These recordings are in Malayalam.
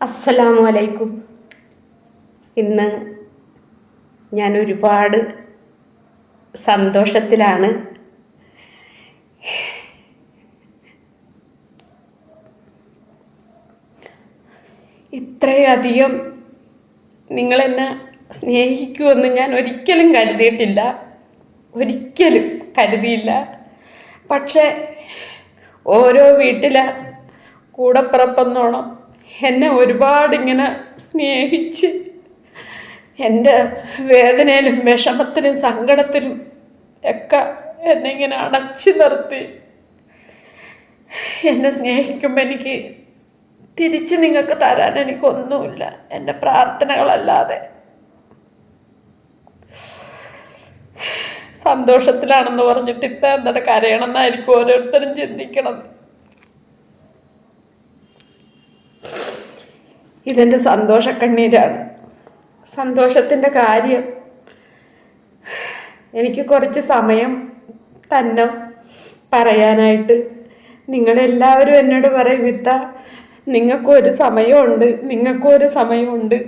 അസ്സലാമു അലൈക്കും ഇന്ന് ഞാൻ ഒരുപാട് സന്തോഷത്തിലാണ്. ഇത്രയധികം നിങ്ങളെന്നെ സ്നേഹിക്കുമെന്ന് ഞാൻ ഒരിക്കലും കരുതിയിട്ടില്ല. ഒരിക്കലും കരുതിയില്ല. പക്ഷേ ഓരോ വീട്ടിലെ കൂടപ്പിറപ്പെന്നോണം എന്നെ ഒരുപാട് ഇങ്ങനെ സ്നേഹിച്ച് എന്റെ വേദനയിലും വിഷമത്തിലും സങ്കടത്തിലും ഒക്കെ എന്നെ ഇങ്ങനെ അടച്ചു നിർത്തി. എന്നെ സ്നേഹിക്കുമ്പോൾ എനിക്ക് തിരിച്ച് നിങ്ങൾക്ക് തരാൻ എനിക്കൊന്നുമില്ല. എന്റെ പ്രാർത്ഥനകളല്ലാതെ. സന്തോഷത്തിലാണെന്ന് പറഞ്ഞിട്ട് ഇത്ത എന്താണ് കരയണമെന്നായിരിക്കും ഓരോരുത്തരും ചിന്തിക്കണത്. ഇതെന്റെ സന്തോഷക്കണ്ണീരാണ്. സന്തോഷത്തിന്റെ കാര്യം. എനിക്ക് കുറച്ച് സമയം തന്നെ പറയാനായിട്ട് നിങ്ങളെല്ലാവരും എന്നോട് പറയും വിത്ത നിങ്ങൾക്കും ഒരു സമയമുണ്ട് നിങ്ങൾക്കും ഒരു സമയമുണ്ട്.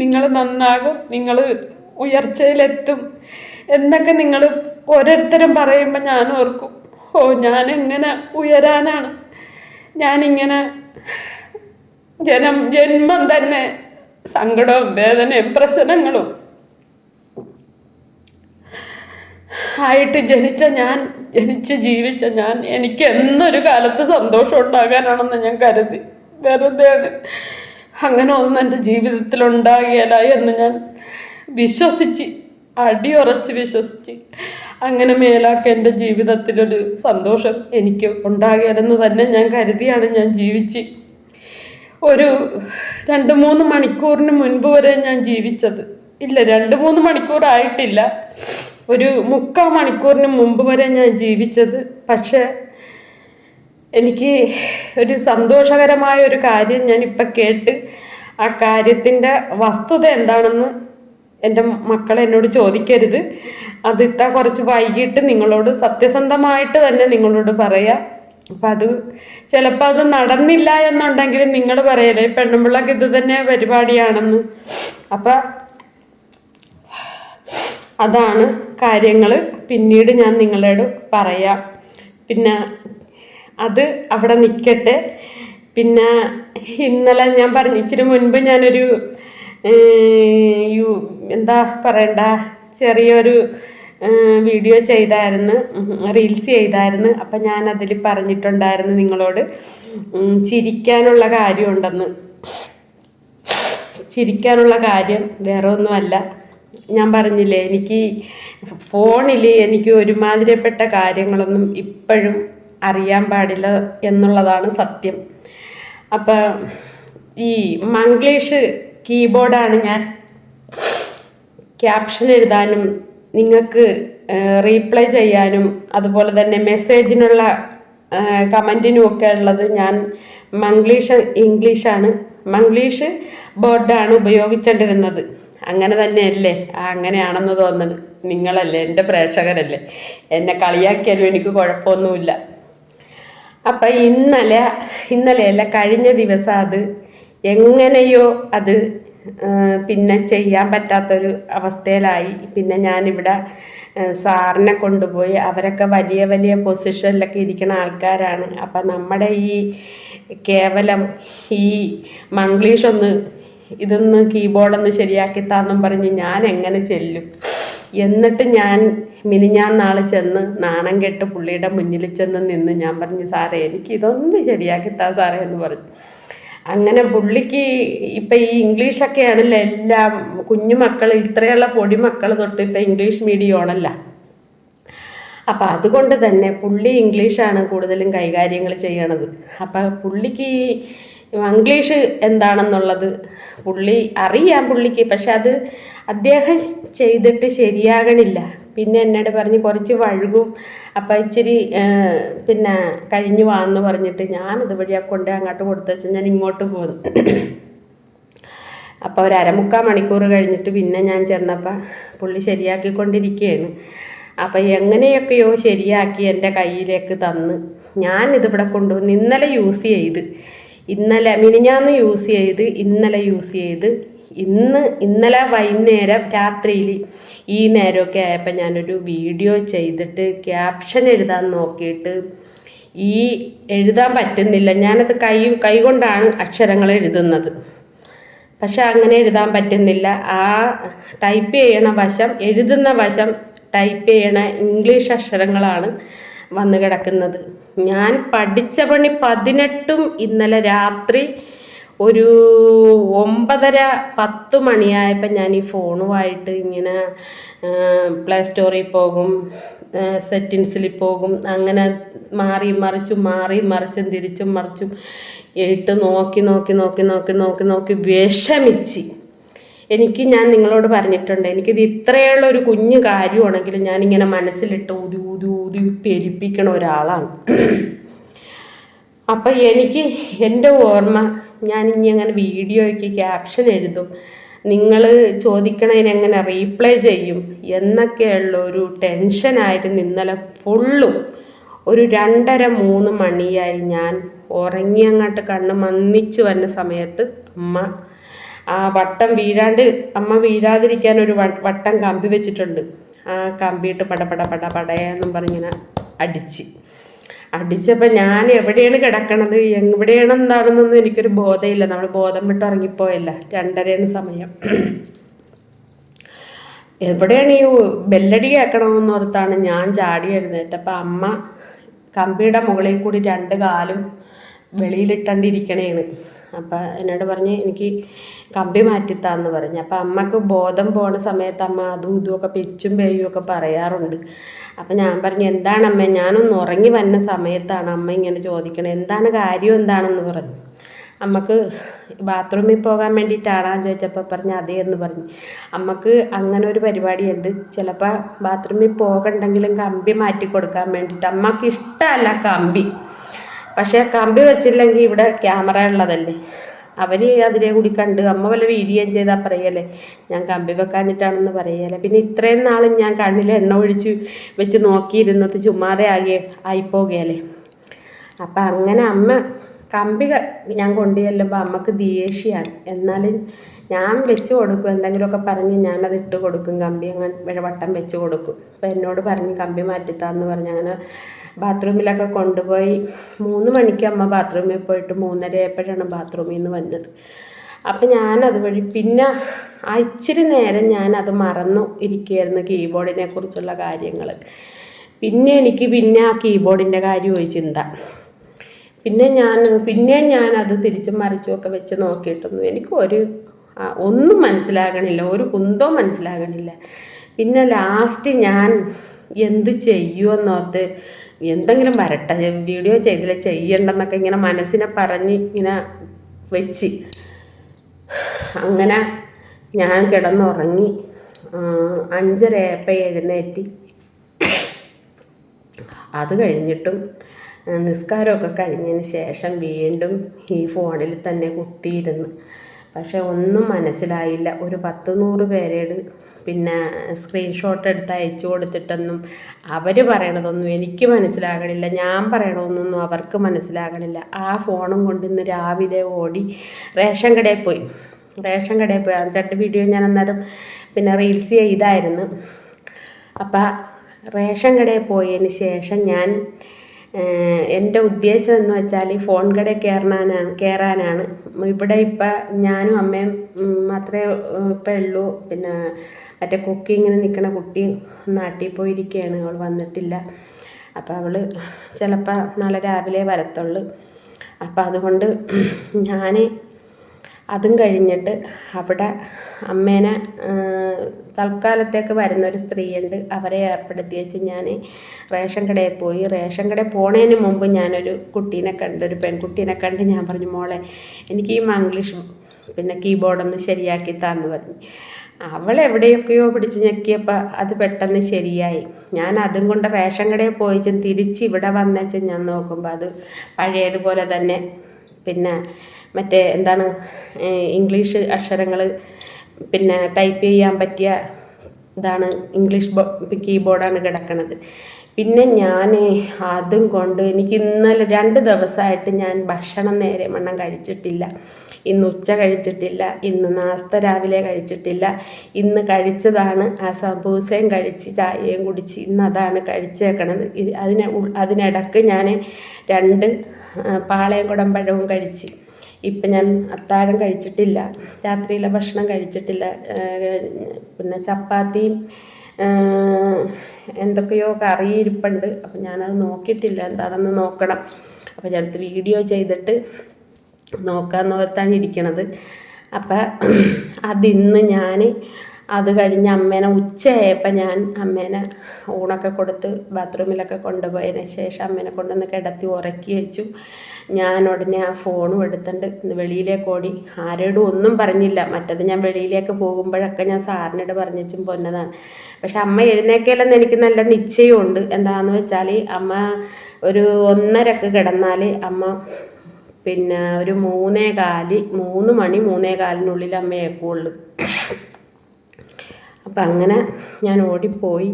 നിങ്ങൾ നന്നാകും നിങ്ങൾ ഉയർച്ചയിലെത്തും എന്നൊക്കെ നിങ്ങൾ ഓരോരുത്തരും പറയുമ്പോൾ ഞാൻ ഓർക്കും ഓ ഞാൻ എങ്ങനെ ഉയരാനാണ്? ഞാനിങ്ങനെ ജനം ജന്മം തന്നെ സങ്കടവും വേദനയും പ്രശ്നങ്ങളും ആയിട്ട് ജനിച്ച ഞാൻ ജനിച്ച് ജീവിച്ച ഞാൻ എനിക്ക് എന്നൊരു കാലത്ത് സന്തോഷം ഉണ്ടാകാനാണെന്ന് ഞാൻ കരുതി. വെറുതെയാണ്. അങ്ങനെ ഒന്നും എന്റെ ജീവിതത്തിൽ ഉണ്ടാകിയല്ല എന്ന് ഞാൻ വിശ്വസിച്ച് അടിയുറച്ച് വിശ്വസിച്ച് അങ്ങനെ മേലാക്ക എന്റെ ജീവിതത്തിലൊരു സന്തോഷം എനിക്ക് ഉണ്ടാകിയാലെന്ന് തന്നെ ഞാൻ കരുതിയാണ് ഞാൻ ജീവിച്ച്. ഒരു രണ്ട് മൂന്ന് മണിക്കൂറിന് മുൻപ് വരെ ഞാൻ ജീവിച്ചത്. ഇല്ല രണ്ട് മൂന്ന് മണിക്കൂറായിട്ടില്ല ഒരു മുക്കാൽ മണിക്കൂറിന് മുമ്പ് വരെ ഞാൻ ജീവിച്ചത്. പക്ഷേ എനിക്ക് ഒരു സന്തോഷകരമായ ഒരു കാര്യം ഇപ്പം കേട്ട് ആ കാര്യത്തിന്റെ വസ്തുത എന്താണെന്ന് എന്റെ മക്കൾ എന്നോട് ചോദിക്കരുത്. അത് ഇത്ത കുറച്ച് വൈകിട്ട് നിങ്ങളോട് സത്യസന്ധമായിട്ട് തന്നെ നിങ്ങളോട് പറയാം. അപ്പം അത് ചിലപ്പോൾ അത് നടന്നില്ല എന്നുണ്ടെങ്കിൽ നിങ്ങൾ പറയലേ പെണ്ണുമ്പിള്ളക്ക് ഇത് തന്നെ പരിപാടിയാണെന്ന്. അപ്പം അതാണ് കാര്യങ്ങൾ പിന്നീട് ഞാൻ നിങ്ങളോട് പറയാം. പിന്നെ അത് അവിടെ നിൽക്കട്ടെ പിന്നെ ഇന്നലെ ഞാൻ പറഞ്ഞു മുൻപ് ഞാനൊരു എന്താ പറയണ്ട ചെറിയൊരു വീഡിയോ ചെയ്തായിരുന്നു റീൽസ് ചെയ്തായിരുന്നു. അപ്പം ഞാൻ അതിൽ പറഞ്ഞിട്ടുണ്ടായിരുന്നു നിങ്ങളോട് ചിരിക്കാനുള്ള കാര്യമുണ്ടെന്ന്. ചിരിക്കാനുള്ള കാര്യം വേറെ ഒന്നുമല്ല ഞാൻ പറഞ്ഞില്ലേ എനിക്ക് ഫോണിൽ എനിക്ക് ഒരുമാതിരിപ്പെട്ട കാര്യങ്ങളൊന്നും ഇപ്പോഴും അറിയാൻ പാടില്ല എന്നുള്ളതാണ് സത്യം. അപ്പം ഈ മംഗ്ലീഷ് കീബോർഡാണ് ഞാൻ ക്യാപ്ഷൻ എഴുതാനും നിങ്ങൾക്ക് റീപ്ലൈ ചെയ്യാനും അതുപോലെ തന്നെ മെസ്സേജിനുള്ള കമന്റിനും ഒക്കെ ഉള്ളത് ഞാൻ മംഗ്ലീഷ് ഇംഗ്ലീഷാണ്. മംഗ്ലീഷ് ബോർഡാണ് ഉപയോഗിച്ചുകൊണ്ടിരുന്നത് അങ്ങനെ തന്നെയല്ലേ? അങ്ങനെയാണെന്ന് തോന്നുന്നു. നിങ്ങളല്ലേ? എന്റെ പ്രേക്ഷകരല്ലേ? എന്നെ കളിയാക്കിയാലും എനിക്ക് കുഴപ്പമൊന്നുമില്ല. അപ്പം ഇന്നലെ ഇന്നലെയല്ല കഴിഞ്ഞ ദിവസം അത് എങ്ങനെയോ അത് പിന്നെ ചെയ്യാൻ പറ്റാത്തൊരു അവസ്ഥയിലായി. പിന്നെ ഞാനിവിടെ സാറിനെ കൊണ്ടുപോയി അവരൊക്കെ വലിയ വലിയ പൊസിഷനിലൊക്കെ ഇരിക്കുന്ന ആൾക്കാരാണ്. അപ്പം നമ്മുടെ ഈ കേവലം ഈ മംഗ്ലീഷ് ഒന്ന് ഇതൊന്ന് കീബോർഡൊന്ന് ശരിയാക്കി താന്നും പറഞ്ഞ് ഞാൻ എങ്ങനെ ചെല്ലും? എന്നിട്ട് ഞാൻ മിനിഞ്ഞാൻ നാളെ ചെന്ന് നാണം കെട്ട് പുള്ളിയുടെ മുന്നിൽ ചെന്ന് നിന്ന് ഞാൻ പറഞ്ഞു സാറേ എനിക്ക് ഇതൊന്ന് ശരിയാക്കി താ സാറേ എന്ന് പറഞ്ഞു. അങ്ങനെ പുള്ളിക്ക് ഇപ്പം ഈ ഇംഗ്ലീഷൊക്കെ ആണല്ലോ എല്ലാം കുഞ്ഞു മക്കൾ ഇത്രയുള്ള പൊടി മക്കൾ തൊട്ട് ഇപ്പം ഇംഗ്ലീഷ് മീഡിയം ആണല്ലോ അപ്പം അതുകൊണ്ട് തന്നെ പുള്ളി ഇംഗ്ലീഷാണ് കൂടുതലും കൈകാര്യങ്ങൾ ചെയ്യണത്. അപ്പം പുള്ളിക്ക് ഇംഗ്ലീഷ് എന്താണെന്നുള്ളത് പുള്ളി അറിയാം പുള്ളിക്ക് പക്ഷെ അത് അദ്ദേഹം ചെയ്തിട്ട് ശരിയാകണില്ല. പിന്നെ എന്നോട് പറഞ്ഞ് കുറച്ച് വഴുകും അപ്പം ഇച്ചിരി പിന്നെ കഴിഞ്ഞു വാന്ന് പറഞ്ഞിട്ട് ഞാനത് വഴിയാ കൊണ്ട് അങ്ങോട്ട് കൊടുത്തു വെച്ചാൽ ഞാൻ ഇങ്ങോട്ട് പോന്നു. അപ്പോൾ ഒരു അരമുക്കാൽ മണിക്കൂർ കഴിഞ്ഞിട്ട് പിന്നെ ഞാൻ ചെന്നപ്പോൾ പുള്ളി ശരിയാക്കിക്കൊണ്ടിരിക്കുകയാണ് അപ്പം എങ്ങനെയൊക്കെയോ ശരിയാക്കി എന്റെ കയ്യിലേക്ക് തന്ന്. ഞാനിതിവിടെ കൊണ്ടുവന്ന് ഇന്നലെ യൂസ് ചെയ്ത്. ഇന്നലെ മിനിഞ്ഞാന്ന് യൂസ് ചെയ്ത് ഇന്നലെ യൂസ് ചെയ്ത് ഇന്ന് ഇന്നലെ വൈകുന്നേരം രാത്രിയിൽ ഈ നേരമൊക്കെ ആയപ്പോൾ ഞാനൊരു വീഡിയോ ചെയ്തിട്ട് ക്യാപ്ഷൻ എഴുതാൻ നോക്കിയിട്ട് ഈ എഴുതാൻ പറ്റുന്നില്ല. ഞാനത് കൈ കൈ കൊണ്ടാണ് അക്ഷരങ്ങൾ എഴുതുന്നത്. പക്ഷെ അങ്ങനെ എഴുതാൻ പറ്റുന്നില്ല. ആ ടൈപ്പ് ചെയ്യണ വശം എഴുതുന്ന വശം ടൈപ്പ് ചെയ്യണ ഇംഗ്ലീഷ് അക്ഷരങ്ങളാണ് വന്ന് കിടക്കുന്നത്. ഞാൻ പഠിച്ച പണി പതിനെട്ടും ഇന്നലെ രാത്രി ഒരു ഒമ്പതര പത്ത് മണിയായപ്പോൾ ഞാൻ ഈ ഫോണുമായിട്ട് ഇങ്ങനെ പ്ലേ സ്റ്റോറിൽ പോകും സെറ്റിങ്സിൽ പോകും. അങ്ങനെ മാറി മറിച്ചും മാറി മറിച്ചും തിരിച്ചും മറിച്ചും ഇട്ട് നോക്കി നോക്കി നോക്കി നോക്കി നോക്കി നോക്കി വിഷമിച്ച്. എനിക്ക് ഞാൻ നിങ്ങളോട് പറഞ്ഞിട്ടുണ്ട്. എനിക്കിത് ഇത്രയുള്ള ഒരു കുഞ്ഞു കാര്യമാണെങ്കിലും ഞാനിങ്ങനെ മനസ്സിലിട്ട് ഊതി ഊതി ഊതി പെരിപ്പിക്കണ ഒരാളാണ്. അപ്പം എനിക്ക് എന്റെ ഓർമ്മ ഞാൻ ഇനി അങ്ങനെ വീഡിയോയ്ക്ക് ക്യാപ്ഷൻ എഴുതും. നിങ്ങൾ ചോദിക്കണതിന് എങ്ങനെ റീപ്ലൈ ചെയ്യും എന്നൊക്കെയുള്ള ഒരു ടെൻഷനായിരുന്നു ഇന്നലെ ഫുള്ളും ഒരു രണ്ടര മൂന്ന് മണിയായി ഞാൻ ഉറങ്ങി അങ്ങോട്ട് കണ്ണ് മന്നിച്ച് വന്ന സമയത്ത് അമ്മ ആ വട്ടം വീഴാണ്ട് അമ്മ വീഴാതിരിക്കാൻ ഒരു വട്ടം കമ്പി വെച്ചിട്ടുണ്ട്. ആ കമ്പിയിട്ട് പട പട പട പടയെന്നും പറഞ്ഞിങ്ങനെ അടിച്ച്. അടിച്ചപ്പോൾ ഞാൻ എവിടെയാണ് കിടക്കണത്? എവിടെയാണ് എന്താണെന്നൊന്നും എനിക്കൊരു ബോധമില്ല നമ്മൾ ബോധം വിട്ട് ഇറങ്ങിപ്പോയല്ല രണ്ടരയാണ് സമയം. എവിടെയാണ് ഈ ബെല്ലടി കേൾക്കണമെന്ന് ഓർത്താണ് ഞാൻ ചാടി എഴുന്നേറ്റ് അപ്പം അമ്മ കമ്പിയുടെ മുകളിൽ കൂടി രണ്ട് കാലും വെളിയിലിട്ടണ്ടിരിക്കണേണ്. അപ്പം എന്നോട് പറഞ്ഞ് എനിക്ക് കമ്പി മാറ്റിത്താന്ന് പറഞ്ഞു. അപ്പം അമ്മയ്ക്ക് ബോധം പോണ സമയത്ത് അമ്മ അതും ഇതും ഒക്കെ പിച്ചും പേയും ഒക്കെ പറയാറുണ്ട്. അപ്പം ഞാൻ പറഞ്ഞു എന്താണ് അമ്മ ഞാനൊന്ന് ഉറങ്ങി വന്ന സമയത്താണ് അമ്മ ഇങ്ങനെ ചോദിക്കണത് എന്താണ് കാര്യം? എന്താണെന്ന് പറഞ്ഞു. അമ്മയ്ക്ക് ബാത്റൂമിൽ പോകാൻ വേണ്ടിയിട്ടാണെന്ന് ചോദിച്ചപ്പോൾ പറഞ്ഞു അതേ എന്ന് പറഞ്ഞു. അമ്മയ്ക്ക് അങ്ങനെ ഒരു പരിപാടിയുണ്ട്. ചിലപ്പോൾ ബാത്റൂമിൽ പോകണ്ടെങ്കിലും കമ്പി മാറ്റി കൊടുക്കാൻ വേണ്ടിയിട്ട്. അമ്മയ്ക്ക് ഇഷ്ടമല്ല കമ്പി. പക്ഷേ കമ്പി വെച്ചില്ലെങ്കിൽ ഇവിടെ ക്യാമറ ഉള്ളതല്ലേ. അവർ അതിനെ കൂടി കണ്ട് അമ്മ വല്ല വീഴുകയും ചെയ്താൽ പറയല്ലേ? ഞാൻ കമ്പി വെക്കാഞ്ഞിട്ടാണെന്ന് പറയല്ലേ? പിന്നെ ഇത്രയും നാളും ഞാൻ കണ്ണിൽ എണ്ണ ഒഴിച്ച് വെച്ച് നോക്കിയിരുന്നത് ചുമ്മാതെ ആകെ ആയിപ്പോകുകയല്ലേ അപ്പം അങ്ങനെ അമ്മ കമ്പി ഞാൻ കൊണ്ടു ചെല്ലുമ്പോൾ അമ്മയ്ക്ക് ദേഷ്യമാണ് എന്നാലും ഞാൻ വെച്ച് കൊടുക്കും എന്തെങ്കിലുമൊക്കെ പറഞ്ഞ് ഞാനത് ഇട്ട് കൊടുക്കും കമ്പി അങ്ങനെ വട്ടം വെച്ച് കൊടുക്കും. അപ്പം എന്നോട് പറഞ്ഞ് കമ്പി മാറ്റിത്താന്ന് പറഞ്ഞ്. അങ്ങനെ ബാത്റൂമിലൊക്കെ കൊണ്ടുപോയി മൂന്ന് മണിക്ക് അമ്മ ബാത്റൂമിൽ പോയിട്ട് മൂന്നര ആയപ്പോഴാണ് ബാത്റൂമിൽ നിന്ന് വന്നത്. അപ്പം ഞാനത് വഴി പിന്നെ ആ ഇച്ചിരി നേരം ഞാനത് മറന്നു ഇരിക്കുകയായിരുന്നു കീബോർഡിനെ കുറിച്ചുള്ള കാര്യങ്ങൾ പിന്നെ എനിക്ക് പിന്നെ ആ കീബോർഡിന്റെ കാര്യമായി ചിന്ത. പിന്നെ ഞാൻ പിന്നെ ഞാൻ അത് തിരിച്ചും മറിച്ചും ഒക്കെ വെച്ച് നോക്കിയിട്ടൊന്നും എനിക്ക് ഒരു ഒന്നും മനസ്സിലാകണില്ല. ഒരു കുന്തോ മനസ്സിലാകണില്ല. പിന്നെ ലാസ്റ്റ് ഞാൻ എന്ത് ചെയ്യുമെന്നോർത്ത് എന്തെങ്കിലും വരട്ടെ വീഡിയോ ചെയ്തില്ല ചെയ്യണ്ടെന്നൊക്കെ ഇങ്ങനെ മനസ്സിനെ പറഞ്ഞ് ഇങ്ങനെ വെച്ച്. അങ്ങനെ ഞാൻ കിടന്നുറങ്ങി. അഞ്ചരയപ്പം എഴുന്നേറ്റ്. അത് കഴിഞ്ഞിട്ടും നിസ്കാരമൊക്കെ കഴിഞ്ഞതിന് ശേഷം വീണ്ടും ഈ ഫോണിൽ തന്നെ കുത്തിയിരുന്നു. പക്ഷെ ഒന്നും മനസ്സിലായില്ല. ഒരു പത്ത് നൂറ് പേരോട് പിന്നെ സ്ക്രീൻഷോട്ട് എടുത്ത് അയച്ചു കൊടുത്തിട്ടൊന്നും അവർ പറയണതൊന്നും എനിക്ക് മനസ്സിലാകണില്ല. ഞാൻ പറയണതൊന്നും അവർക്ക് മനസ്സിലാകണില്ല. ആ ഫോണും കൊണ്ട് ഇന്ന് രാവിലെ ഓടി റേഷൻ കടയിൽ പോയി. റേഷൻ കടയിൽ പോയി. അത് രണ്ട് വീഡിയോ ഞാൻ അന്നേരം പിന്നെ റീൽസ് ചെയ്തായിരുന്നു. അപ്പം റേഷൻ കടയിൽ പോയതിന് ശേഷം ഞാൻ എന്റെ ഉദ്ദേശം എന്ന് വെച്ചാൽ ഈ ഫോൺ കടയിൽ കയറാനാണ് കയറാനാണ്. ഇവിടെ ഇപ്പം ഞാനും അമ്മയും മാത്രമേ ഇപ്പം ഉള്ളൂ. പിന്നെ മറ്റേ കുക്കിങ്ങിന് നിൽക്കുന്ന കുട്ടി നാട്ടിൽ പോയിരിക്കുകയാണ് അവൾ വന്നിട്ടില്ല. അപ്പോൾ അവൾ ചിലപ്പോൾ നാളെ രാവിലെ വരത്തുള്ളൂ. അപ്പോൾ അതുകൊണ്ട് ഞാൻ അതും കഴിഞ്ഞിട്ട് അവിടെ അമ്മേനെ തൽക്കാലത്തേക്ക് വരുന്ന ഒരു സ്ത്രീയുണ്ട്. അവരെ ഏർപ്പെടുത്തി വെച്ച് ഞാൻ റേഷൻ കടയിൽ പോയി. റേഷൻ കടയിൽ പോണതിന് മുമ്പ് ഞാനൊരു കുട്ടീനെ കണ്ട് ഒരു പെൺകുട്ടീനെ കണ്ട് ഞാൻ പറഞ്ഞു മോളെ എനിക്ക് ഈ മംഗ്ലീഷ് പിന്നെ കീബോർഡൊന്ന് ശരിയാക്കി താന്ന് പറഞ്ഞു. അവൾ എവിടെയൊക്കെയോ പിടിച്ച് ഞെക്കിയപ്പോൾ അത് പെട്ടെന്ന് ശരിയായി. ഞാൻ അതും കൊണ്ട് റേഷൻ കടയിൽ പോയിച്ചും തിരിച്ച് ഇവിടെ വന്നേച്ച് ഞാൻ നോക്കുമ്പോൾ അത് പഴയതുപോലെ തന്നെ. പിന്നെ മറ്റേ എന്താണ് ഇംഗ്ലീഷ് അക്ഷരങ്ങൾ പിന്നെ ടൈപ്പ് ചെയ്യാൻ പറ്റിയ ഇതാണ് ഇംഗ്ലീഷ് കീബോർഡാണ് കിടക്കുന്നത് പിന്നെ ഞാൻ അതും കൊണ്ട് എനിക്ക് ഇന്നലെ രണ്ട് ദിവസമായിട്ട് ഞാൻ ഭക്ഷണം നേരെ വണ്ണം കഴിച്ചിട്ടില്ല. ഇന്ന് ഉച്ച കഴിച്ചിട്ടില്ല ഇന്ന് നാസ്ത രാവിലെ കഴിച്ചിട്ടില്ല. ഇന്ന് കഴിച്ചതാണ് ആ സമൂസയും കഴിച്ച് ചായയും കുടിച്ച് ഇന്ന് അതാണ് കഴിച്ചേക്കണത്. അതിന് അതിനിടക്ക് ഞാൻ രണ്ട് പാളയം കുടമ്പഴവും കഴിച്ച്. ഇപ്പം ഞാൻ അത്താഴം കഴിച്ചിട്ടില്ല. രാത്രിയിലെ ഭക്ഷണം കഴിച്ചിട്ടില്ല. പിന്നെ ചപ്പാത്തിയും എന്തൊക്കെയോ കറി ഇരിപ്പുണ്ട്. അപ്പം ഞാനത് നോക്കിയിട്ടില്ല. എന്താണെന്ന് നോക്കണം. അപ്പം ഞാനത് വീഡിയോ ചെയ്തിട്ട് നോക്കാമെന്ന് ഓർത്താണ് ഇരിക്കണത്. അപ്പം അതിന്ന് ഞാൻ അത് കഴിഞ്ഞ് അമ്മേനെ ഉച്ചയായപ്പോൾ ഞാൻ അമ്മേനെ ഊണൊക്കെ കൊടുത്ത് ബാത്റൂമിലൊക്കെ കൊണ്ടുപോയതിന് ശേഷം അമ്മേനെ കൊണ്ടുവന്ന് കിടത്തി ഉറക്കി വെച്ചു. ഞാൻ ഉടനെ ആ ഫോണും എടുത്തിട്ട് വെളിയിലേക്ക് ഓടി. ആരോടും ഒന്നും പറഞ്ഞില്ല. മറ്റത് ഞാൻ വെളിയിലേക്ക് പോകുമ്പോഴൊക്കെ ഞാൻ സാറിനോട് പറഞ്ഞും പൊന്നതാണ്. പക്ഷെ അമ്മ എഴുന്നേക്കലെന്ന് എനിക്ക് നല്ല നിശ്ചയമുണ്ട്. എന്താണെന്ന് വെച്ചാൽ അമ്മ ഒരു ഒന്നരക്ക് കിടന്നാൽ അമ്മ പിന്നെ ഒരു മൂന്നേ കാൽ മൂന്ന് മണി മൂന്നേ കാലിനുള്ളിൽ അമ്മ ഏക്കുള്ളൂ അപ്പം അങ്ങനെ ഞാൻ ഓടിപ്പോയി.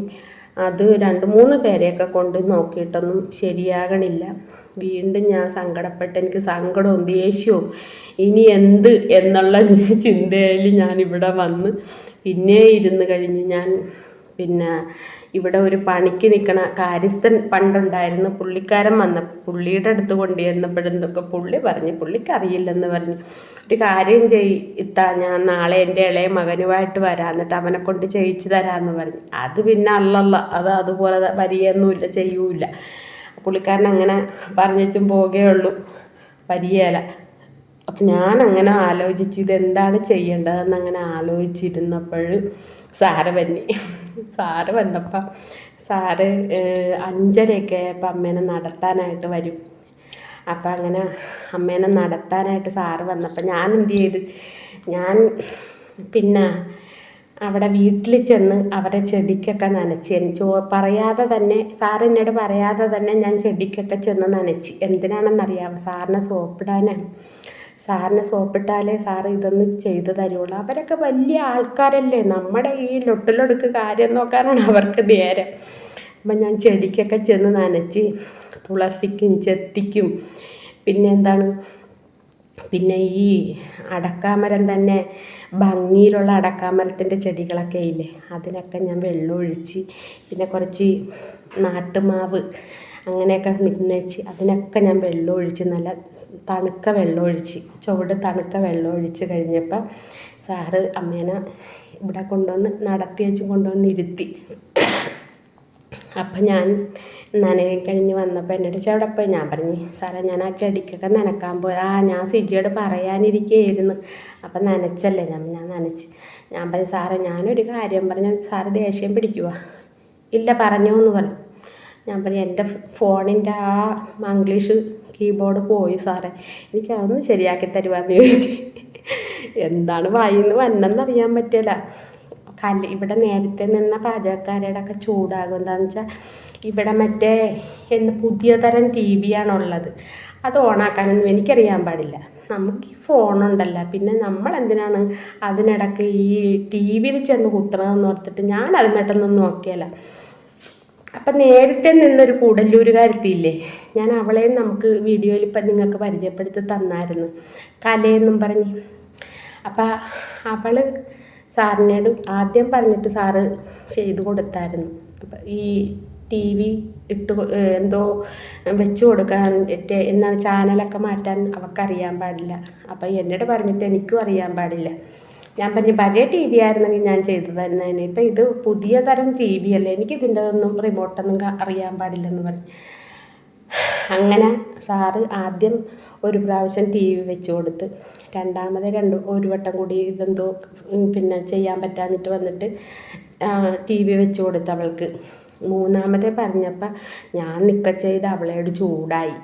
അത് രണ്ട് മൂന്ന് പേരെയൊക്കെ കൊണ്ട് നോക്കിയിട്ടൊന്നും ശരിയാകണില്ല. വീണ്ടും ഞാൻ സങ്കടപ്പെട്ട് എനിക്ക് സങ്കടവും ദേഷ്യവും ഇനി എന്ത് എന്നുള്ള ചിന്തയിൽ ഞാനിവിടെ വന്ന് പിന്നെ ഇരുന്ന് കഴിഞ്ഞ് ഞാൻ പിന്നെ ഇവിടെ ഒരു പണിക്ക് നിൽക്കണ കാര്യസ്ഥൻ പണ്ടുണ്ടായിരുന്നു പുള്ളിക്കാരൻ വന്ന പുള്ളിയുടെ അടുത്ത് കൊണ്ടുവന്നപ്പോഴെന്നൊക്കെ പുള്ളി പറഞ്ഞു പുള്ളിക്ക് അറിയില്ലെന്ന് പറഞ്ഞു. ഒരു കാര്യം ചെയ് ഇത്താ ഞാൻ നാളെ എന്റെ ഇളയ മകനുമായിട്ട് വരാം എന്നിട്ട് അവനെ കൊണ്ട് ചെയ്യിച്ചു തരാമെന്ന് പറഞ്ഞു. അത് പിന്നെ അല്ലല്ല അത് അതുപോലെ വരികയൊന്നുമില്ല ചെയ്യൂല പുള്ളിക്കാരൻ അങ്ങനെ പറഞ്ഞിട്ടും ഉള്ളൂ വരികയില്ല. അപ്പം ഞാൻ അങ്ങനെ ആലോചിച്ച് ഇതെന്താണ് ചെയ്യേണ്ടതെന്ന് അങ്ങനെ ആലോചിച്ചിരുന്നപ്പോൾ സാറ് വന്നി. സാറ് വന്നപ്പം സാറ് അഞ്ചരയൊക്കെ ആയപ്പോൾ അമ്മേനെ നടത്താനായിട്ട് വരും. അപ്പം അങ്ങനെ അമ്മേനെ നടത്താനായിട്ട് സാറ് വന്നപ്പോൾ ഞാൻ എന്ത് ചെയ്ത് ഞാൻ പിന്നെ അവിടെ വീട്ടിൽ ചെന്ന് അവരെ ചെടിക്കൊക്കെ നനച്ച്. എനിക്ക് പറയാതെ തന്നെ സാർ എന്നോട് പറയാതെ തന്നെ ഞാൻ ചെടിക്കൊക്കെ ചെന്ന് നനച്ച്. എന്തിനാണെന്നറിയാമോ? സാറിനെ സോപ്പിടാനാണ്. സാറിന് സോപ്പിട്ടാലേ സാറ് ഇതൊന്ന് ചെയ്തു തരുള്ളൂ. അവരൊക്കെ വലിയ ആൾക്കാരല്ലേ. നമ്മുടെ ഈ ലൊട്ടിലൊടുക്ക് കാര്യം നോക്കാനാണ് അവർക്ക് നേരം. അപ്പം ഞാൻ ചെടിക്കൊക്കെ ചെന്ന് നനച്ച് തുളസിക്കും ചെത്തിക്കും. പിന്നെ എന്താണ്? പിന്നെ ഈ അടക്കാമരം തന്നെ ഭംഗിയിലുള്ള അടക്കാമരത്തിന്റെ ചെടികളൊക്കെ ഇല്ലേ? അതിനൊക്കെ ഞാൻ വെള്ളമൊഴിച്ച് പിന്നെ കുറച്ച് നാട്ടുമാവ് അങ്ങനെയൊക്കെ നിന്നേച്ച് അതിനൊക്കെ ഞാൻ വെള്ളം ഒഴിച്ച് നല്ല തണുക്ക വെള്ളമൊഴിച്ച് ചുവട് തണുക്ക വെള്ളമൊഴിച്ച് കഴിഞ്ഞപ്പം സാറ് അമ്മേനെ ഇവിടെ കൊണ്ടുവന്ന് നടത്തി വെച്ച് കൊണ്ടുവന്ന് ഇരുത്തി. അപ്പം ഞാൻ നനയും കഴിഞ്ഞ് വന്നപ്പോൾ എന്നോട് ചവിടെ പോയി. ഞാൻ പറഞ്ഞു സാറേ ഞാൻ ആ ചെടിക്കൊക്കെ നനക്കാൻ പോയി ആ ഞാൻ സിജിയോട് പറയാനിരിക്കുകയായിരുന്നു അപ്പം നനച്ചല്ലേ? ഞാൻ ഞാൻ നനച്ച്. ഞാൻ പറഞ്ഞു സാറേ ഞാനൊരു കാര്യം പറഞ്ഞു സാറ് ദേഷ്യം പിടിക്കുവാ. ഇല്ല പറഞ്ഞോ എന്ന് പറഞ്ഞു. ഞാൻ പറഞ്ഞു എന്റെ ഫോണിന്റെ ആ മംഗ്ലീഷ് കീബോർഡ് പോയി സാറേ. എനിക്ക് അതൊന്ന് ശരിയാക്കി തരുവാന്ന് ചോദിച്ചു. എന്താണ് വായിന്ന് വന്നെന്നറിയാൻ പറ്റില്ല. കല്ല് ഇവിടെ നേരത്തെ നിന്ന പാചകക്കാരുടെ ഒക്കെ ചൂടാകും. എന്താണെന്ന് വെച്ചാൽ ഇവിടെ മറ്റേ എന്ന് പുതിയ തരം ടി വി ആണുള്ളത് അത് ഓണാക്കാനൊന്നും എനിക്കറിയാൻ പാടില്ല. നമുക്ക് ഈ ഫോണുണ്ടല്ലോ പിന്നെ നമ്മൾ എന്തിനാണ് അതിനിടക്ക് ഈ ടി വിയിൽ ചെന്ന് കുത്തണതെന്ന് ഓർത്തിട്ട് ഞാൻ അതുമായിട്ടൊന്നും നോക്കിയല്ല അപ്പം നേരത്തെ നിന്നൊരു കൂടല്ലൂരുകാരത്തിയില്ലേ ഞാൻ അവളെയും നമുക്ക് വീഡിയോയിൽ ഇപ്പം നിങ്ങൾക്ക് പരിചയപ്പെടുത്തി തന്നായിരുന്നു. കലയെന്നും പറഞ്ഞ്. അപ്പം അവൾ സാറിനോട് ആദ്യം പറഞ്ഞിട്ട് സാറ് ചെയ്തു കൊടുത്തായിരുന്നു. അപ്പം ഈ ടി വി ഇട്ട് എന്തോ വെച്ച് കൊടുക്കാൻ എന്നാണ് ചാനലൊക്കെ മാറ്റാൻ അവൾക്കറിയാൻ പാടില്ല. അപ്പം എന്നോട് പറഞ്ഞിട്ട് എനിക്കും അറിയാൻ പാടില്ല. ഞാൻ പറഞ്ഞു പഴയ ടി വി ആയിരുന്നെങ്കിൽ ഞാൻ ചെയ്തു തരുന്നതിന് ഇപ്പം ഇത് പുതിയ തരം ടി വി അല്ലേ? എനിക്കിതിന്റെ ഒന്നും റിമോട്ടൊന്നും അറിയാൻ പാടില്ലെന്ന് പറഞ്ഞു. അങ്ങനെ സാറ് ആദ്യം ഒരു പ്രാവശ്യം ടി വി വെച്ച് കൊടുത്ത് രണ്ടാമത് രണ്ട് ഒരു വട്ടം കൂടി ഇതെന്തോ പിന്നെ ചെയ്യാൻ പറ്റാഞ്ഞിട്ട് വന്നിട്ട് ടി വി വെച്ച് കൊടുത്ത് അവൾക്ക്. മൂന്നാമത്തെ പറഞ്ഞപ്പോൾ ഞാൻ നിൽക്കുക ചെയ്ത് അവളോട് ചൂടായി.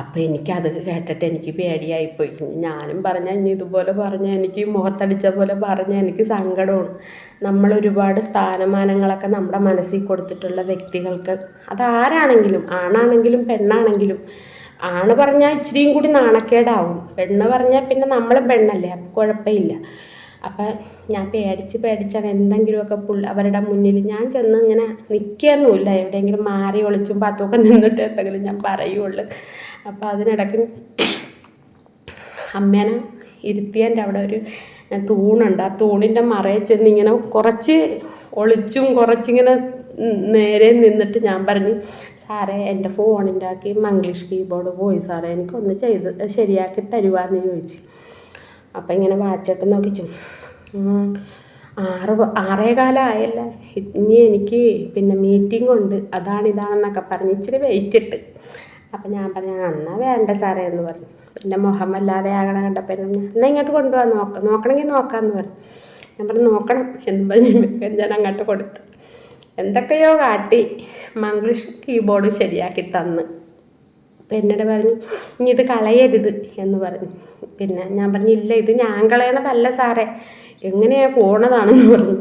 അപ്പോൾ എനിക്കത് കേട്ടിട്ട് എനിക്ക് പേടിയായിപ്പോയി. ഞാനും പറഞ്ഞ ഇനി ഇതുപോലെ പറഞ്ഞ എനിക്ക് മുഖത്തടിച്ച പോലെ പറഞ്ഞ എനിക്ക് സങ്കടമാണ് നമ്മൾ ഒരുപാട് സ്ഥാനമാനങ്ങളൊക്കെ നമ്മുടെ മനസ്സിൽ കൊടുത്തിട്ടുള്ള വ്യക്തികൾക്ക്. അത് ആരാണെങ്കിലും ആണാണെങ്കിലും പെണ്ണാണെങ്കിലും. ആണ് പറഞ്ഞാൽ ഇച്ചിരിയും കൂടി നാണക്കേടാവും. പെണ്ണ് പറഞ്ഞാൽ പിന്നെ നമ്മളും പെണ്ണല്ലേ അപ്പം കുഴപ്പമില്ല. അപ്പം ഞാൻ പേടിച്ച് പേടിച്ചാണ് എന്തെങ്കിലുമൊക്കെ പുള്ളി അവരുടെ മുന്നിൽ ഞാൻ ചെന്ന് ഇങ്ങനെ നിൽക്കുകയൊന്നുമില്ല. എവിടെയെങ്കിലും മാറി ഒളിച്ചും പാത്തുമൊക്കെ നിന്നിട്ട് എന്തെങ്കിലും ഞാൻ പറയുള്ളൂ. അപ്പോൾ അതിനിടയ്ക്ക് അമ്മേനെ ഇരുത്തിയതിന്റെ അവിടെ ഒരു തൂണുണ്ട്. ആ തൂണിന്റെ മറയിൽ ചെന്ന് ഇങ്ങനെ കുറച്ച് ഒളിച്ചും കുറച്ചിങ്ങനെ നേരെ നിന്നിട്ട് ഞാൻ പറഞ്ഞു സാറേ എന്റെ ഫോണിന്റെ ആക്കി മംഗ്ലീഷ് കീബോർഡ് പോയി സാറേ എനിക്കൊന്ന് ചെയ്ത് ശരിയാക്കി തരുവാന്ന് ചോദിച്ചു. അപ്പം ഇങ്ങനെ വാച്ചൊക്കെ നോക്കിച്ചു. ആറ് ആറേ കാലമായല്ല ഇനി എനിക്ക് പിന്നെ മീറ്റിംഗ് ഉണ്ട്. അതാണ് ഇതാണെന്നൊക്കെ പറഞ്ഞ് ഇച്ചിരി വെയിറ്റ് ഇട്ട്. അപ്പം ഞാൻ പറഞ്ഞു എന്നാൽ വേണ്ട സാറേ എന്ന് പറഞ്ഞു. പിന്നെ മുഖമല്ലാതെ ആകണ കണ്ടപ്പോൾ എന്നാൽ ഇങ്ങോട്ട് കൊണ്ടുപോകാൻ നോക്ക നോക്കണമെങ്കിൽ നോക്കാമെന്ന് പറഞ്ഞു. ഞാൻ പറഞ്ഞു നോക്കണം എന്ന് പറഞ്ഞ് ഞാൻ അങ്ങോട്ട് കൊടുത്തു. എന്തൊക്കെയോ കാട്ടി മംഗ്ലീഷ് കീബോർഡ് ശരിയാക്കി തന്ന്. അപ്പം എന്നോട് പറഞ്ഞു ഇനി ഇത് കളയരുത് എന്ന് പറഞ്ഞു. പിന്നെ ഞാൻ പറഞ്ഞു ഇല്ല ഇത് ഞാൻ കളയണതല്ല സാറേ എങ്ങനെയാണ് പോണതാണെന്ന് പറഞ്ഞു.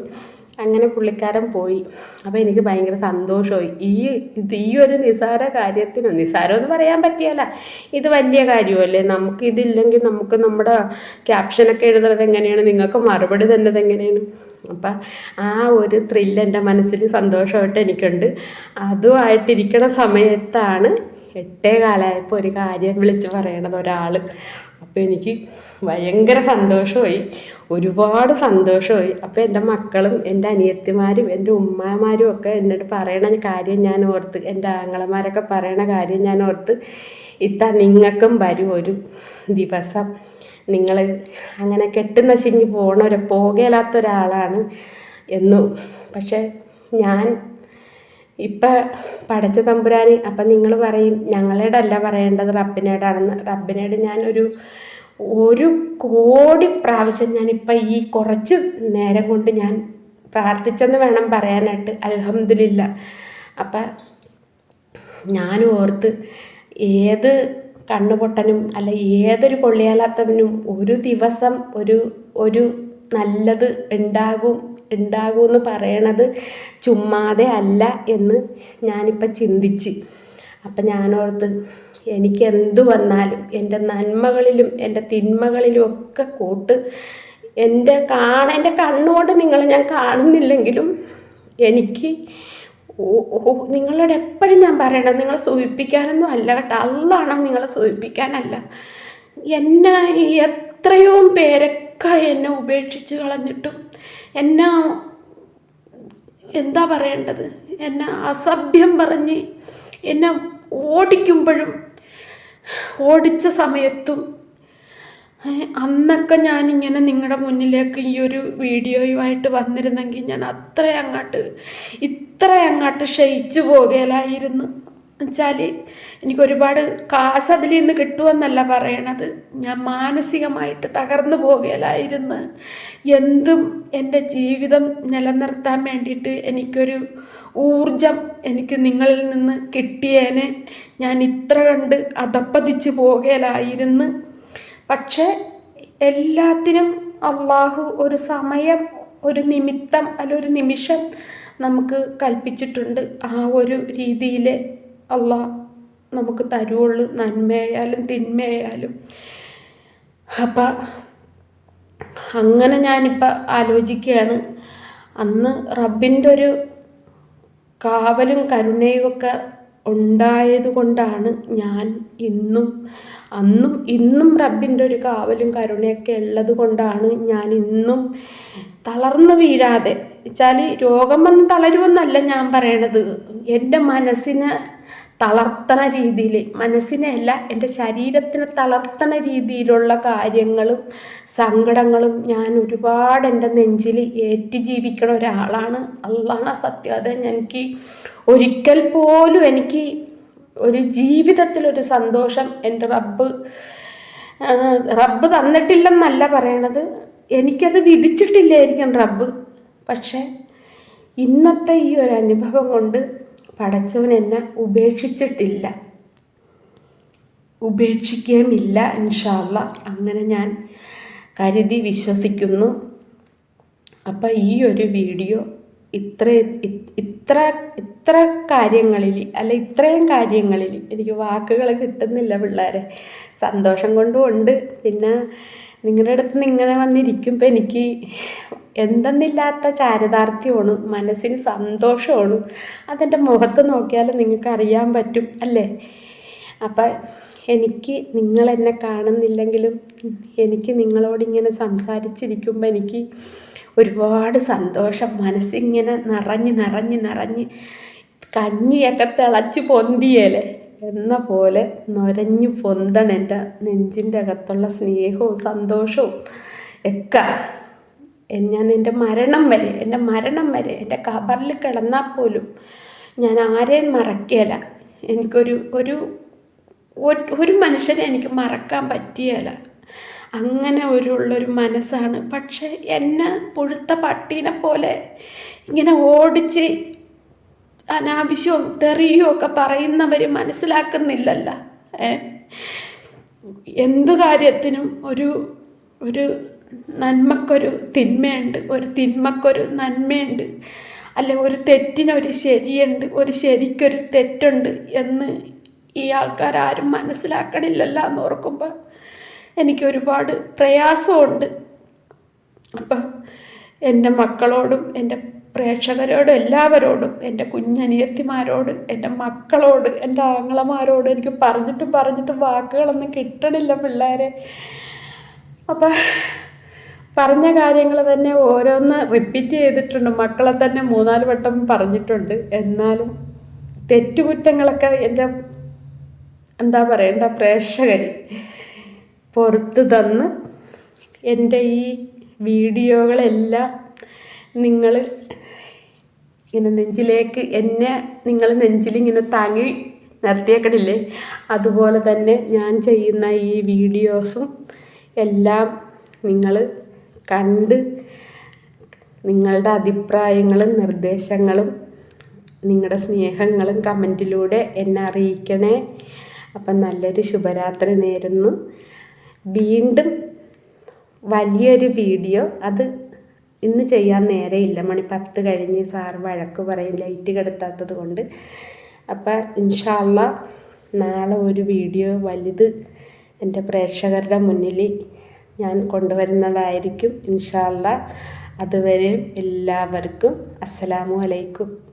അങ്ങനെ പുള്ളിക്കാരൻ പോയി. അപ്പോൾ എനിക്ക് ഭയങ്കര സന്തോഷമായി. ഈ ഇത് ഈ ഒരു നിസാര കാര്യത്തിന് നിസാരമെന്ന് പറയാൻ പറ്റിയല്ല. ഇത് വലിയ കാര്യമല്ലേ? നമുക്ക് ഇതില്ലെങ്കിൽ നമുക്ക് നമ്മുടെ ക്യാപ്ഷനൊക്കെ എഴുതുന്നത് എങ്ങനെയാണ്? നിങ്ങൾക്ക് മറുപടി തന്നത് എങ്ങനെയാണ്? അപ്പം ആ ഒരു ത്രില്ല് എന്റെ മനസ്സിൽ സന്തോഷമായിട്ട് എനിക്കുണ്ട്. അതുമായിട്ടിരിക്കണ സമയത്താണ് എട്ടേ കാലമായപ്പോൾ ഒരു കാര്യം വിളിച്ച് പറയണത് ഒരാൾ അപ്പോൾ എനിക്ക് ഭയങ്കര സന്തോഷമായി. ഒരുപാട് സന്തോഷമായി. അപ്പോൾ എന്റെ മക്കളും എന്റെ അനിയത്തിമാരും എന്റെ ഉമ്മമാരും ഒക്കെ എന്നോട് പറയണ കാര്യം ഞാൻ ഓർത്ത് എന്റെ ആങ്ങളമാരൊക്കെ പറയണ കാര്യം ഞാൻ ഓർത്ത് ഇത്ത നിങ്ങൾക്കും വരും ഒരു ദിവസം. നിങ്ങൾ അങ്ങനെ കെട്ട് നശിഞ്ഞ് പോണൊരു പോകയില്ലാത്ത ഒരാളാണ് എന്നു. പക്ഷേ ഞാൻ ഇപ്പം പടച്ച തമ്പുരാന് അപ്പം നിങ്ങൾ പറയും ഞങ്ങളുടെ അല്ല പറയേണ്ടത് റബ്ബിനോടാണെന്ന്. റബ്ബിനോട് ഞാൻ ഒരു കോടി പ്രാവശ്യം ഞാനിപ്പം ഈ കുറച്ച് നേരം കൊണ്ട് ഞാൻ പ്രാർത്ഥിച്ചെന്ന് വേണം പറയാനായിട്ട്. അൽഹംദുലില്ല. അപ്പം ഞാൻ ഓർത്ത് ഏത് കണ്ണുപൊട്ടനും അല്ല ഏതൊരു കൊള്ളിയാലാത്തവനും ഒരു ദിവസം ഒരു ഒരു നല്ലത് ഉണ്ടാകും ഉണ്ടാകും എന്ന് പറയണത് ചുമ്മാതെ അല്ല എന്ന് ഞാനിപ്പോൾ ചിന്തിച്ച്. അപ്പം ഞാനോർത്ത് എനിക്ക് എന്തു വന്നാലും എന്റെ നന്മകളിലും എന്റെ തിന്മകളിലും ഒക്കെ കൂട്ട് എന്റെ കാണ എന്റെ കണ്ണുകൊണ്ട് നിങ്ങളെ ഞാൻ കാണുന്നില്ലെങ്കിലും എനിക്ക് നിങ്ങളോട് എപ്പോഴും ഞാൻ പറയണത് നിങ്ങളെ സൂചിപ്പിക്കാനൊന്നും അല്ല കേട്ടോ. അള്ളാണോ നിങ്ങളെ സൂചിപ്പിക്കാനല്ല. എന്നെ എത്രയോ പേരൊക്കെ എന്നെ ഉപേക്ഷിച്ച് കളഞ്ഞിട്ടും എന്നെ എന്താ പറയേണ്ടത്? എന്നെ അസഭ്യം പറഞ്ഞ് എന്നെ ഓടിക്കുമ്പോഴും ഓടിച്ച സമയത്തും അന്നൊക്കെ ഞാനിങ്ങനെ നിങ്ങളുടെ മുന്നിലേക്ക് ഈ ഒരു വീഡിയോയുമായിട്ട് വന്നിരുന്നെങ്കിൽ ഞാൻ അത്ര അങ്ങോട്ട് ഇത്ര അങ്ങോട്ട് ക്ഷയിച്ചു പോകലായിരുന്നു. വെച്ചാൽ എനിക്കൊരുപാട് കാശ് അതിൽ നിന്ന് കിട്ടുമെന്നല്ല പറയണത്. ഞാൻ മാനസികമായിട്ട് തകർന്നു പോകലായിരുന്നു. എന്തും എന്റെ ജീവിതം നിലനിർത്താൻ വേണ്ടിയിട്ട് എനിക്കൊരു ഊർജം എനിക്ക് നിങ്ങളിൽ നിന്ന് കിട്ടിയേനെ. ഞാൻ ഇത്ര കണ്ട് അതപ്പതിച്ച് പോകലായിരുന്നു. പക്ഷേ എല്ലാത്തിനും അള്ളാഹു ഒരു സമയം ഒരു നിമിത്തം അല്ല ഒരു നിമിഷം നമുക്ക് കൽപ്പിച്ചിട്ടുണ്ട് ആ ഒരു രീതിയിൽ അള്ളാഹ് നമുക്ക് തരുവുള്ളൂ നന്മയായാലും തിന്മയായാലും. അപ്പം അങ്ങനെ ഞാനിപ്പോൾ ആലോചിക്കുകയാണ്. അന്ന് റബ്ബിന്റെ ഒരു കാവലും കരുണയും ഒക്കെ ഉണ്ടായത് കൊണ്ടാണ് ഞാൻ ഇന്നും അന്നും ഇന്നും റബ്ബിന്റെ ഒരു കാവലും കരുണയൊക്കെ ഉള്ളത് കൊണ്ടാണ് ഞാൻ ഇന്നും തളർന്നു വീഴാതെ. വെച്ചാൽ രോഗം വന്ന് തളരുമെന്നല്ല ഞാൻ പറയണത്. എന്റെ മനസ്സിനെ തളർത്തണ രീതിയിൽ മനസ്സിനെയല്ല എന്റെ ശരീരത്തിനെ തളർത്തണ രീതിയിലുള്ള കാര്യങ്ങളും സങ്കടങ്ങളും ഞാൻ ഒരുപാട് എന്റെ നെഞ്ചിൽ ഏറ്റു ജീവിക്കണ ഒരാളാണ്. അള്ളാണ് സത്യം അത് എനിക്ക് ഒരിക്കൽ പോലും എനിക്ക് ഒരു ജീവിതത്തിലൊരു സന്തോഷം എന്റെ റബ്ബ് റബ്ബ് തന്നിട്ടില്ലെന്നല്ല പറയണത്. എനിക്കത് വിധിച്ചിട്ടില്ലായിരിക്കും റബ്ബ്. പക്ഷേ ഇന്നത്തെ ഈ ഒരു അനുഭവം കൊണ്ട് പടച്ചവൻ എന്നെ ഉപേക്ഷിച്ചിട്ടില്ല. ഉപേക്ഷിക്കുകയുമില്ല ഇൻഷാല്ല അങ്ങനെ ഞാൻ കരുതി വിശ്വസിക്കുന്നു. അപ്പം ഈ ഒരു വീഡിയോ ഇത്ര ഇത്ര ഇത്ര കാര്യങ്ങളിൽ അല്ല ഇത്രയും കാര്യങ്ങളിൽ എനിക്ക് വാക്കുകൾ കിട്ടുന്നില്ല പിള്ളേരെ. സന്തോഷം കൊണ്ടും ഉണ്ട്. പിന്നെ നിങ്ങളുടെ അടുത്ത് ഇങ്ങനെ വന്നിരിക്കുമ്പോൾ എനിക്ക് എന്തെന്നില്ലാത്ത ചാരിതാർത്ഥ്യമാണ് മനസ്സിന് സന്തോഷമാണ്. അതെന്റെ മുഖത്ത് നോക്കിയാൽ നിങ്ങൾക്ക് അറിയാൻ പറ്റും അല്ലേ? അപ്പം എനിക്ക് നിങ്ങളെന്നെ കാണുന്നില്ലെങ്കിലും എനിക്ക് നിങ്ങളോട് നിങ്ങളോടിങ്ങനെ സംസാരിച്ചിരിക്കുമ്പോൾ എനിക്ക് ഒരുപാട് സന്തോഷം. മനസ്സിങ്ങനെ നിറഞ്ഞ് നിറഞ്ഞ് നിറഞ്ഞ് കഞ്ഞിയൊക്കെ തിളച്ച് പൊന്തിയല്ലേ? എന്ന പോലെ നൊരഞ്ഞു പൊന്തണം എന്റെ നെഞ്ചിന്റെ അകത്തുള്ള സ്നേഹവും സന്തോഷവും ഒക്കെ. ഞാൻ എന്റെ മരണം വരെ എന്റെ മരണം വരെ എന്റെ കബറിൽ കിടന്നാൽ പോലും ഞാൻ ആരെയും മറക്കുകയില്ല. എനിക്കൊരു ഒരു- ഒരു മനുഷ്യനെ എനിക്ക് മറക്കാൻ പറ്റിയല്ല അങ്ങനെ ഒരു ഉള്ളൊരു മനസ്സാണ്. പക്ഷേ എന്നെ പുഴുത്ത പട്ടീനെ പോലെ ഇങ്ങനെ ഓടിച്ച് അനാവശ്യവും തെറിയും ഒക്കെ പറയുന്നവർ മനസ്സിലാക്കുന്നില്ലല്ല. എന്തു കാര്യത്തിനും ഒരു ഒരു നന്മക്കൊരു തിന്മയുണ്ട്. ഒരു തിന്മക്കൊരു നന്മയുണ്ട്. അല്ലെ ഒരു തെറ്റിനൊരു ശരിയുണ്ട്. ഒരു ശരിക്കൊരു തെറ്റുണ്ട് എന്ന് ഈ ആൾക്കാരാരും മനസ്സിലാക്കണില്ലല്ല എന്ന് ഓർക്കുമ്പോൾ എനിക്ക് ഒരുപാട് പ്രയാസമുണ്ട്. അപ്പം എന്റെ മക്കളോടും എന്റെ പ്രേക്ഷകരോടും എല്ലാവരോടും എന്റെ കുഞ്ഞനിയത്തിമാരോട് എന്റെ മക്കളോട് എന്റെ ആങ്ങളമാരോട് എനിക്ക് പറഞ്ഞിട്ടും പറഞ്ഞിട്ടും വാക്കുകളൊന്നും കിട്ടണില്ല പിള്ളേരെ. അപ്പം പറഞ്ഞ കാര്യങ്ങൾ തന്നെ ഓരോന്ന് റിപ്പീറ്റ് ചെയ്തിട്ടുണ്ട്. മക്കളെ തന്നെ മൂന്നാൽ വട്ടം പറഞ്ഞിട്ടുണ്ട്. എന്നാലും തെറ്റുകുറ്റങ്ങളൊക്കെ എന്റെ എന്താ പറയണ്ട പ്രേക്ഷകർ പുറത്ത് തന്ന് എന്റെ ഈ വീഡിയോകളെല്ലാം നിങ്ങൾ ഇങ്ങനെ നെഞ്ചിലേക്ക് എന്നെ നിങ്ങൾ നെഞ്ചിലിങ്ങനെ താങ്ങി നിർത്തിയേക്കണില്ലേ? അതുപോലെ തന്നെ ഞാൻ ചെയ്യുന്ന ഈ വീഡിയോസും എല്ലാം നിങ്ങൾ കണ്ട് നിങ്ങളുടെ അഭിപ്രായങ്ങളും നിർദ്ദേശങ്ങളും നിങ്ങളുടെ സ്നേഹങ്ങളും കമന്റിലൂടെ എന്നെ അറിയിക്കണേ. അപ്പം നല്ലൊരു ശുഭരാത്രി നേരുന്നു. വീണ്ടും വലിയൊരു വീഡിയോ. അത് ഇന്ന് ചെയ്യാൻ നേരെയില്ല. മണി പത്ത് കഴിഞ്ഞ് സാർ വഴക്ക് പറയും. ലൈറ്റ് കെടുത്താത്തത് കൊണ്ട്. അപ്പം ഇൻഷാല്ല നാളെ ഒരു വീഡിയോ വലുത് എന്റെ പ്രേക്ഷകരുടെ മുന്നിൽ ഞാൻ കൊണ്ടുവരുന്നതായിരിക്കും ഇൻഷാല്ല അതുവരെ എല്ലാവർക്കും അസ്സലാമു അലൈക്കും.